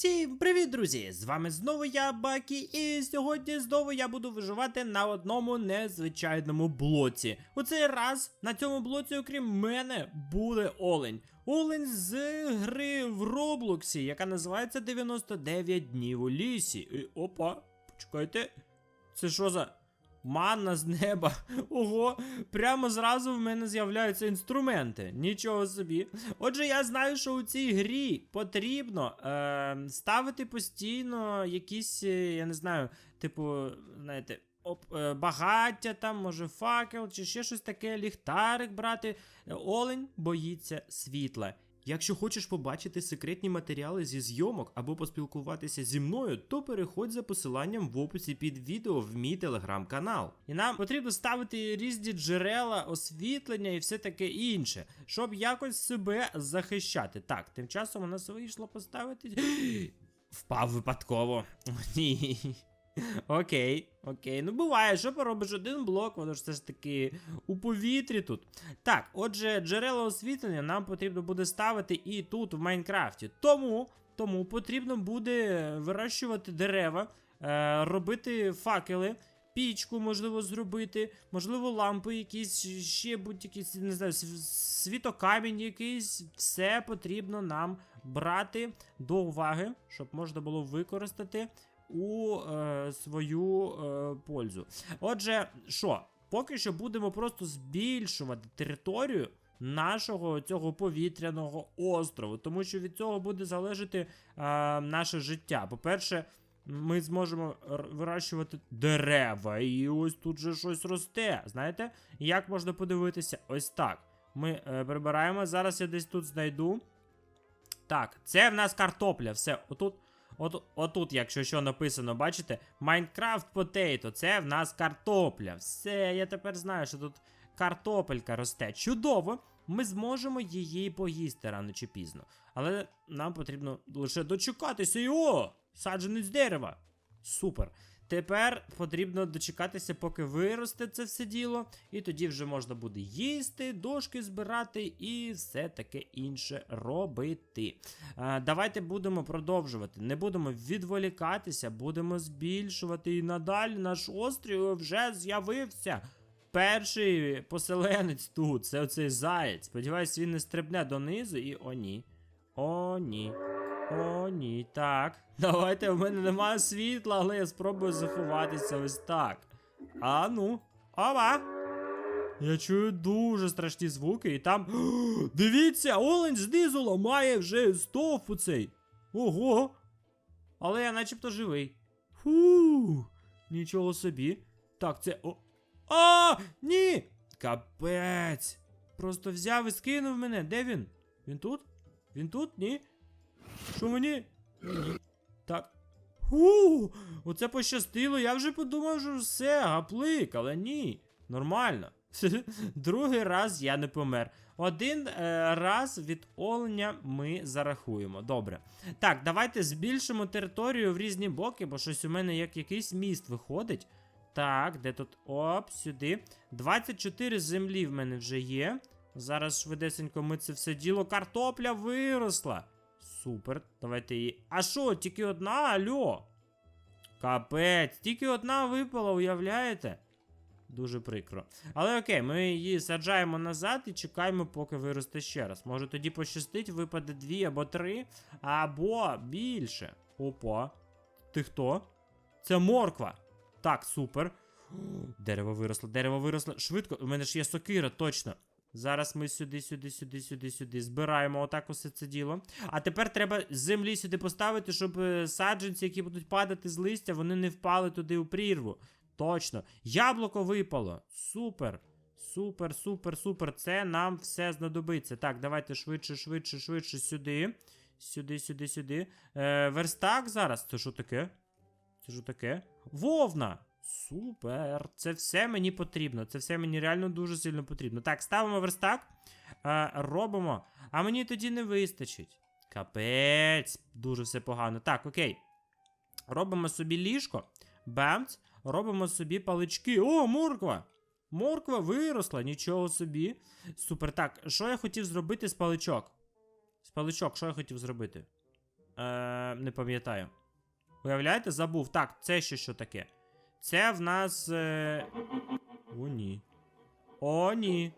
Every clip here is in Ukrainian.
Всім привіт, друзі! З вами знову я, Бакі, і сьогодні знову я буду виживати на одному незвичайному блоці. У цей раз на цьому блоці, окрім мене, буде олень. Олень з гри в Роблоксі, яка називається 99 днів у лісі. І, опа, почекайте. Це що за манна з неба? Ого, прямо зразу в мене з'являються інструменти. Нічого собі. Отже, я знаю, що у цій грі потрібно е, ставити постійно якісь, е, я не знаю, типу, знаєте. Оп, е, багаття там, може факел, чи ще щось таке, ліхтарик брати. Олень боїться світла. Якщо хочеш побачити секретні матеріали зі зйомок або поспілкуватися зі мною, то переходь за посиланням в описі під відео в мій телеграм-канал. І нам потрібно ставити різні джерела, освітлення і все таке інше, щоб якось себе захищати. Так, тим часом у нас вийшло поставити. Впав випадково. Ні. Окей, окей. Ну буває, що поробиш один блок, воно ж все ж таки у повітрі тут. Так, отже, джерела освітлення нам потрібно буде ставити і тут, в Майнкрафті. Тому, тому потрібно буде вирощувати дерева, е, робити факели. Пічку можливо зробити, можливо, лампи якісь, ще будь-якісь, не знаю, світокамінь якийсь. Все потрібно нам брати до уваги, щоб можна було використати у е, свою е, пользу. Отже, що, поки що будемо просто збільшувати територію нашого цього повітряного острову, тому що від цього буде залежати е, наше життя. По-перше, ми зможемо вирощувати дерева, і ось тут же щось росте. Знаєте, як можна подивитися? Ось так. Ми е, прибираємо. Зараз я десь тут знайду. Так, це в нас картопля. Все, отут. От, отут, якщо що написано, бачите? Minecraft Potato, це в нас картопля. Все, я тепер знаю, що тут картопелька росте. Чудово! Ми зможемо її поїсти рано чи пізно. Але нам потрібно лише дочекатися. І о! Саджанець дерева. Супер. Тепер потрібно дочекатися, поки виросте це все діло, і тоді вже можна буде їсти, дошки збирати і все таке інше робити. А, давайте будемо продовжувати. Не будемо відволікатися, будемо збільшувати. І надалі наш острів вже з'явився. Перший поселенець тут, це оцей заєць. Сподіваюсь, він не стрибне донизу і о ні. О, ні. О, ні. Так. Давайте, в мене немає світла, але я спробую заховатися ось так. А ну. Ова! Я чую дуже страшні звуки, і там. Дивіться, олень знизу ламає вже стовп у цей. Ого! Але я начебто живий. Фу, нічого собі. Так, це. О. А! Ні! Капець! Просто взяв і скинув мене. Де він? Він тут? Він тут? Ні? Що мені? Так. Фу! Оце пощастило. Я вже подумав, що все, гаплик, але ні. Нормально. Другий раз я не помер. Один е, раз від оленя ми зарахуємо. Добре. Так, давайте збільшимо територію в різні боки, бо щось у мене як якийсь міст виходить. Так, де тут? Оп, сюди. 24 землі в мене вже є. Зараз швидесенько ми це все діло. Картопля виросла. Супер. Давайте її. А що, тільки одна? Альо? Капець, тільки одна випала, уявляєте? Дуже прикро. Але окей, ми її саджаємо назад і чекаємо, поки виросте ще раз. Може тоді пощастить, випаде дві або три, або більше. Опа. Ти хто? Це морква. Так, супер. Дерево виросло, дерево виросло. Швидко, у мене ж є сокира, точно. Зараз ми сюди, сюди, сюди, сюди, сюди. Збираємо отак усе це діло. А тепер треба землі сюди поставити, щоб е, саджанці, які будуть падати з листя, вони не впали туди у прірву. Точно. Яблуко випало. Супер. Супер, супер, супер. Це нам все знадобиться. Так, давайте швидше, швидше, швидше сюди. Сюди, сюди, сюди. Е, верстак зараз. Це що таке? Це що таке? Вовна! Супер! Це все мені потрібно. Це все мені реально дуже сильно потрібно. Так, ставимо верстак. Е, робимо. А мені тоді не вистачить. Капець, дуже все погано. Так, окей. Робимо собі ліжко. Бамц. Робимо собі палички. О, морква! Морква виросла, нічого собі. Супер. Так, що я хотів зробити з паличок? З паличок, що я хотів зробити? Е, не пам'ятаю. Уявляєте, забув. Так, це ще що таке? Це в нас. Е... О, ні. О, ні.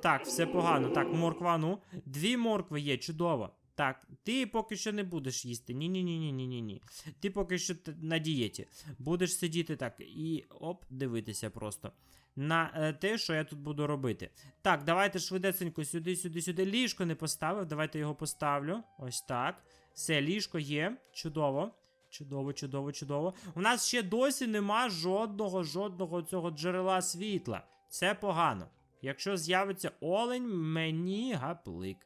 Так, все погано. Так, морква, ну. Дві моркви є, чудово. Так, ти поки що не будеш їсти. Ні-ні-ні-ні-ні-ні. Ти поки що на дієті. Будеш сидіти так і оп, дивитися просто. На е, те, що я тут буду робити. Так, давайте швидесенько сюди, сюди, сюди. Ліжко не поставив. Давайте його поставлю. Ось так. Все, ліжко є. Чудово. Чудово, чудово, чудово. У нас ще досі нема жодного, жодного цього джерела світла. Це погано. Якщо з'явиться олень, мені гаплик.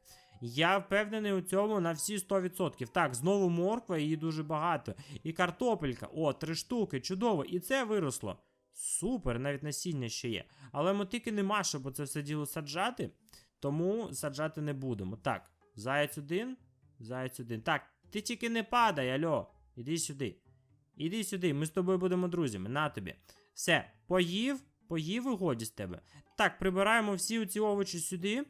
Я впевнений у цьому на всі 100%. Так, знову морква, її дуже багато. І картопелька. О, три штуки, чудово. І це виросло. Супер, навіть насіння ще є. Але мотики нема, щоб це все діло саджати. Тому саджати не будемо. Так, заяць один, заяць один. Так, ти тільки не падай, альо. Іди сюди. Іди сюди, ми з тобою будемо друзями. На тобі. Все, поїв, поїв і годі з тебе. Так, прибираємо всі ці овочі сюди.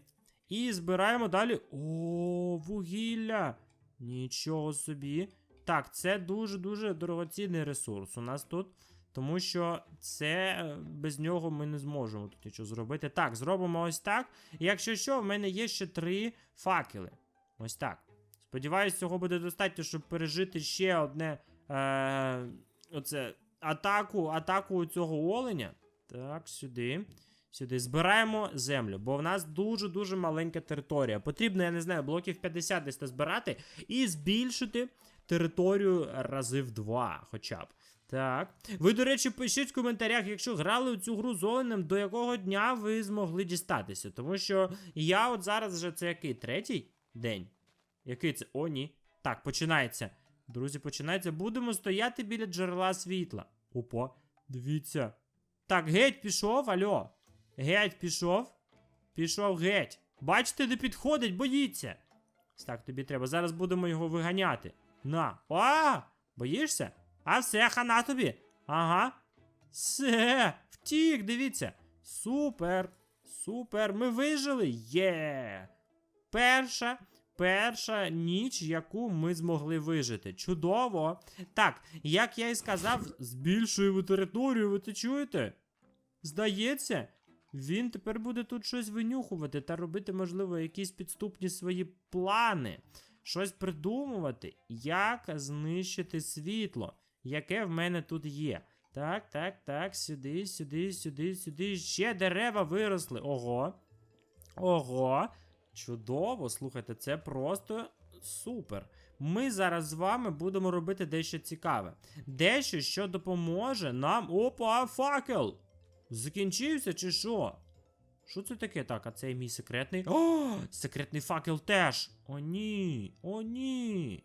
І збираємо далі. О, вугілля! Нічого собі. Так, це дуже-дуже дорогоцінний ресурс у нас тут. Тому що це е, без нього ми не зможемо тут нічого зробити. Так, зробимо ось так. І якщо що, в мене є ще три факели. Ось так. Сподіваюсь, цього буде достатньо, щоб пережити ще одне. Е, оце, атаку, атаку цього оленя. Так, сюди. Сюди збираємо землю, бо в нас дуже-дуже маленька територія. Потрібно, я не знаю, блоків 50 десь збирати і збільшити територію рази в два, хоча б. Так. Ви, до речі, пишіть в коментарях, якщо грали у цю гру з Оленем, до якого дня ви змогли дістатися. Тому що я от зараз вже це який? Третій день? Який це? О, ні. Так, починається. Друзі, починається. Будемо стояти біля джерела світла. Опа, дивіться. Так, геть пішов, альо. Геть пішов. Пішов геть. Бачите, не підходить, боїться. Так, тобі треба. Зараз будемо його виганяти. На. А! Боїшся? А все, хана тобі. Ага. Все, втік, дивіться. Супер. Супер. Ми вижили. Є. Перша. Перша ніч, яку ми змогли вижити. Чудово. Так, як я і сказав, збільшуємо територію, ви це чуєте? Здається, він тепер буде тут щось винюхувати та робити, можливо, якісь підступні свої плани. Щось придумувати, як знищити світло, яке в мене тут є. Так, так, так, сюди, сюди, сюди, сюди. Ще дерева виросли. Ого. Ого. Чудово, слухайте, це просто супер. Ми зараз з вами будемо робити дещо цікаве. Дещо, що допоможе нам. Опа, факел! Закінчився чи що? Що це таке? Так, а це мій секретний. О, секретний факел теж. О, ні. О, ні.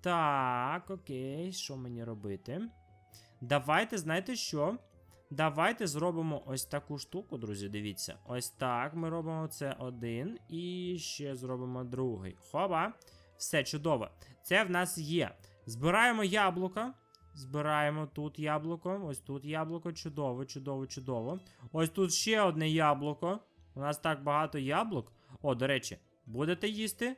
Так, окей, що мені робити? Давайте, знаєте що? Давайте зробимо ось таку штуку, друзі. Дивіться. Ось так ми робимо це один. І ще зробимо другий. Хоба. Все чудово. Це в нас є. Збираємо яблука. Збираємо тут яблуко. Ось тут яблуко. Чудово, чудово, чудово. Ось тут ще одне яблуко. У нас так багато яблук. О, до речі, будете їсти?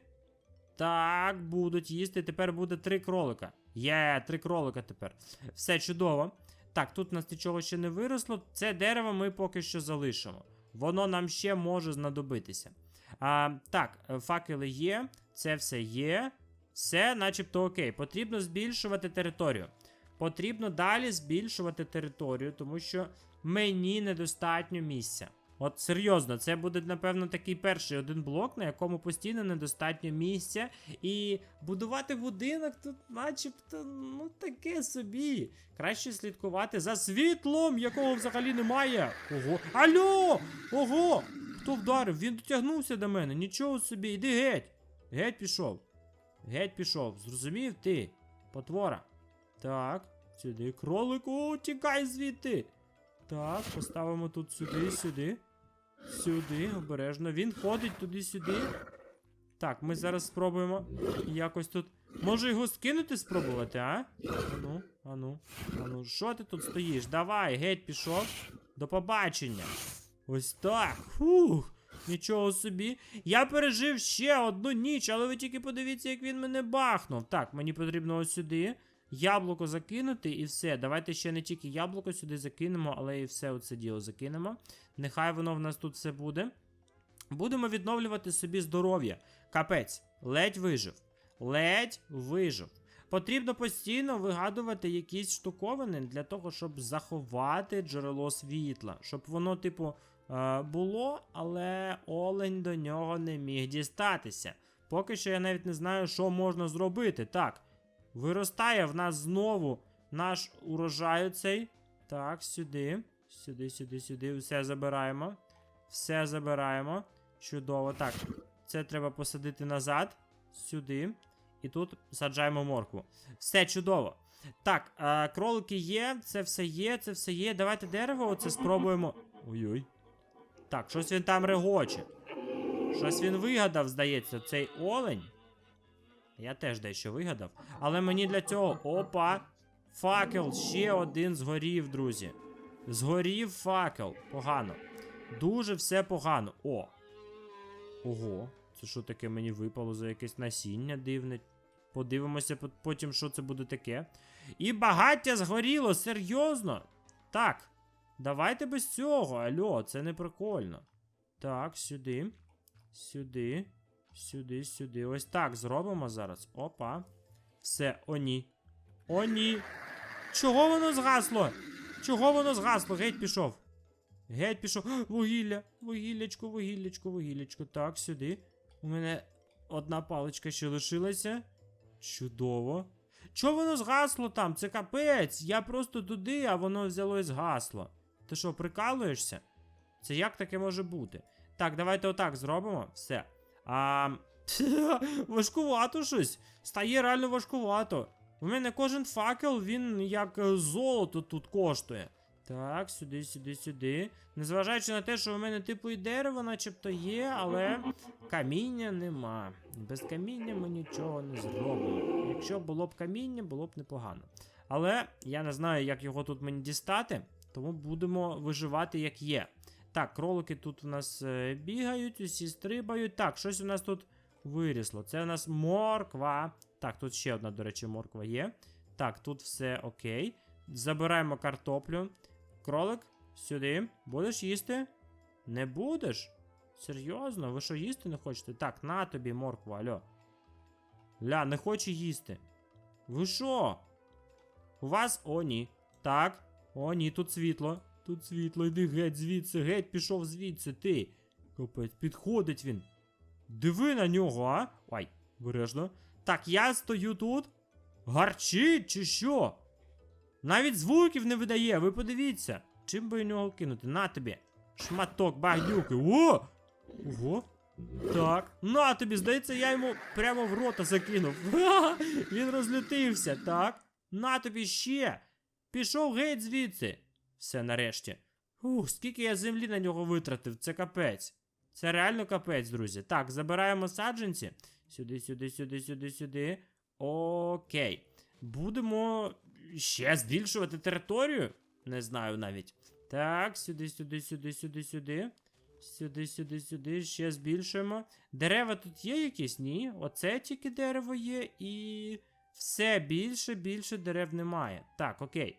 Так, будуть їсти. Тепер буде три кролика. Є, три кролика тепер. Все чудово. Так, тут у нас нічого ще не виросло. Це дерево ми поки що залишимо. Воно нам ще може знадобитися. А, Так, е, факели є, це все є. Все, начебто окей. Потрібно збільшувати територію. Потрібно далі збільшувати територію, тому що мені недостатньо місця. От серйозно, це буде, напевно, такий перший один блок, на якому постійно недостатньо місця. І будувати будинок тут, начебто, ну таке собі. Краще слідкувати за світлом, якого взагалі немає. Ого. Алло! Ого! Хто вдарив? Він дотягнувся до мене. Нічого собі, іди геть. Геть пішов. Геть пішов. Зрозумів ти? Потвора. Так, сюди кролику, тікай звідти. Так, поставимо тут сюди, сюди. Сюди, обережно. Він ходить туди-сюди. Так, ми зараз спробуємо якось тут. Може його скинути спробувати, а? Ану, ану, ану. Що ти тут стоїш? Давай, геть пішов. До побачення. Ось так. Фух. Нічого собі. Я пережив ще одну ніч, але ви тільки подивіться, як він мене бахнув. Так, мені потрібно ось сюди. Яблуко закинути і все. Давайте ще не тільки яблуко сюди закинемо, але і все оце діло закинемо. Нехай воно в нас тут все буде. Будемо відновлювати собі здоров'я. Капець, ледь вижив. Ледь вижив. Потрібно постійно вигадувати якісь штуковини для того, щоб заховати джерело світла. Щоб воно, типу, е, було, але олень до нього не міг дістатися. Поки що я навіть не знаю, що можна зробити. Так, виростає в нас знову наш урожай цей. Так, сюди. Сюди, сюди, сюди. Все забираємо. Все забираємо. Чудово. Так, це треба посадити назад. Сюди. І тут саджаємо моркву. Все чудово. Так, е, кролики є, це все є, це все є. Давайте дерево оце спробуємо. Ой-ой. Так, щось він там регоче. Щось він вигадав, здається, цей олень. Я теж дещо вигадав. Але мені для цього. Опа! Факел ще один згорів, друзі. Згорів факел. Погано. Дуже все погано. О. Ого. Це що таке мені випало за якесь насіння дивне. Подивимося потім, що це буде таке. І багаття згоріло, серйозно. Так. Давайте без цього. Альо, це не прикольно. Так, сюди. Сюди. Сюди, сюди. Ось так зробимо зараз. Опа. Все, о ні. О, ні. Чого воно згасло? Чого воно згасло? Геть пішов. Геть пішов. Вугілля, вугіллячко, вугіллячко, вугіллячко. Так, сюди. У мене одна паличка ще лишилася. Чудово. Чого воно згасло там? Це капець. Я просто туди, а воно взяло і згасло. Ти що, прикалуєшся? Це як таке може бути? Так, давайте отак зробимо. Все. А. важкувато щось. Стає реально важкувато. У мене кожен факел, він як е, золото тут коштує. Так, сюди, сюди, сюди. Незважаючи на те, що у мене типу і дерево, начебто є, але каміння нема. Без каміння ми нічого не зробимо. Якщо було б каміння, було б непогано. Але я не знаю, як його тут мені дістати, тому будемо виживати як є. Так, кролики тут у нас е, бігають, усі стрибають. Так, щось у нас тут вирісло. Це у нас морква. Так, тут ще одна, до речі, морква є. Так, тут все окей. Забираємо картоплю. Кролик, сюди. Будеш їсти? Не будеш? Серйозно? Ви що їсти не хочете? Так, на тобі моркву, альо. Ля, не хоче їсти. Ви що? У вас. О, ні. Так. О, ні, тут світло. Тут світло, йди геть звідси, геть пішов звідси, ти. Капець, підходить він. Диви на нього, а? Ой, бережно. Так, я стою тут. Гарчить чи що? Навіть звуків не видає, ви подивіться. Чим би нього кинути? На тобі. Шматок багнюки. О! Ого. Так. На тобі, здається, я йому прямо в рота закинув. Він розлютився, так. На тобі ще. Пішов геть звідси. Все нарешті. Ух, скільки я землі на нього витратив, це капець. Це реально капець, друзі. Так, забираємо саджанці. Сюди, сюди, сюди, сюди, сюди. Окей. Будемо ще збільшувати територію. Не знаю навіть. Так, сюди, сюди, сюди, сюди, сюди. Сюди, сюди, сюди. Ще збільшуємо. Дерева тут є якісь? Ні. Оце тільки дерево є, і все більше, більше дерев немає. Так, окей.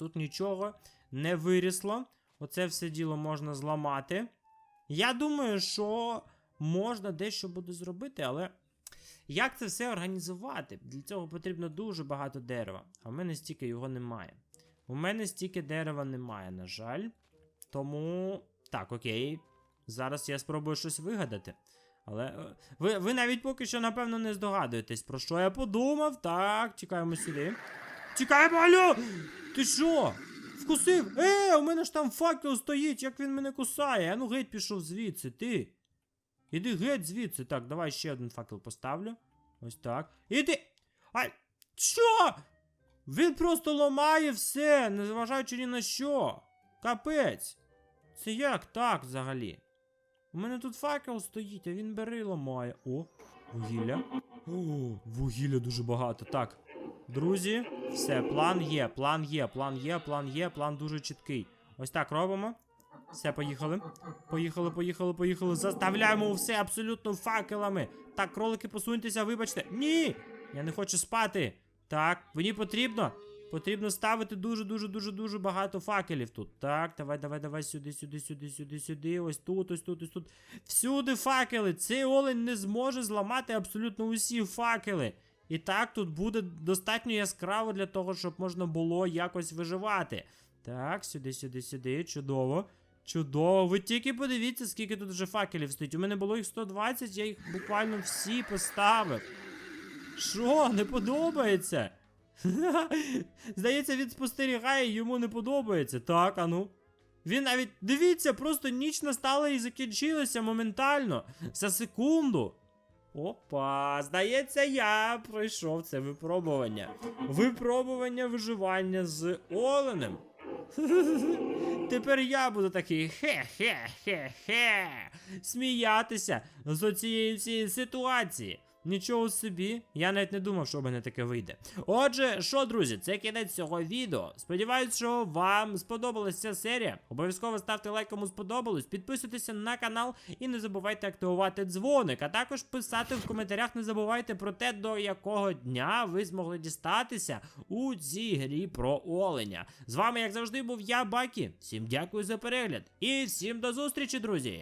Тут нічого не вирісло. Оце все діло можна зламати. Я думаю, що можна дещо буде зробити, але як це все організувати? Для цього потрібно дуже багато дерева, а в мене стільки його немає. У мене стільки дерева немає, на жаль. Тому. Так, окей. Зараз я спробую щось вигадати. Але е, ви, ви навіть поки що, напевно, не здогадуєтесь, про що я подумав. Так, тікаємо сюди. Тікаємо, алло! Ти що? Вкусив? Е, у мене ж там факел стоїть, як він мене кусає. А ну геть пішов звідси, ти. Іди геть звідси. Так, давай ще один факел поставлю. Ось так. Іди. А. Що? Він просто ламає все, незважаючи ні на що. Капець. Це як так взагалі? У мене тут факел стоїть, а він бери ламає. О, вугілля. О, вугілля дуже багато. Так. Друзі, все, план є, план є, план є, план є, план дуже чіткий. Ось так робимо. Все, поїхали. Поїхали, поїхали, поїхали. Заставляємо все абсолютно факелами. Так, кролики, посуньтеся, вибачте. Ні! Я не хочу спати. Так, мені потрібно. Потрібно ставити дуже, дуже, дуже, дуже багато факелів тут. Так, давай, давай, давай, сюди, сюди, сюди, сюди, сюди. Ось тут, ось тут, ось тут. Всюди факели. Цей олень не зможе зламати абсолютно усі факели. І так тут буде достатньо яскраво для того, щоб можна було якось виживати. Так, сюди, сюди, сюди. Чудово. Чудово. Ви тільки подивіться, скільки тут вже факелів стоїть. У мене було їх 120, я їх буквально всі поставив. Що, не подобається? Здається, він спостерігає, йому не подобається. Так, а ну. Він навіть дивіться, просто ніч настала і закінчилася моментально. За секунду. Опа, здається, я пройшов це випробування. Випробування виживання з оленем. Тепер я буду такий хе-хе-хе-хе. Сміятися з оцієї всієї ситуації. Нічого собі, я навіть не думав, що в мене таке вийде. Отже, що, друзі, це кінець цього відео. Сподіваюсь, що вам сподобалася ця серія. Обов'язково ставте лайк, кому сподобалось, підписуйтеся на канал і не забувайте активувати дзвоник. А також писати в коментарях, не забувайте про те, до якого дня ви змогли дістатися у цій грі про оленя. З вами, як завжди, був я, Бакі. Всім дякую за перегляд і всім до зустрічі, друзі!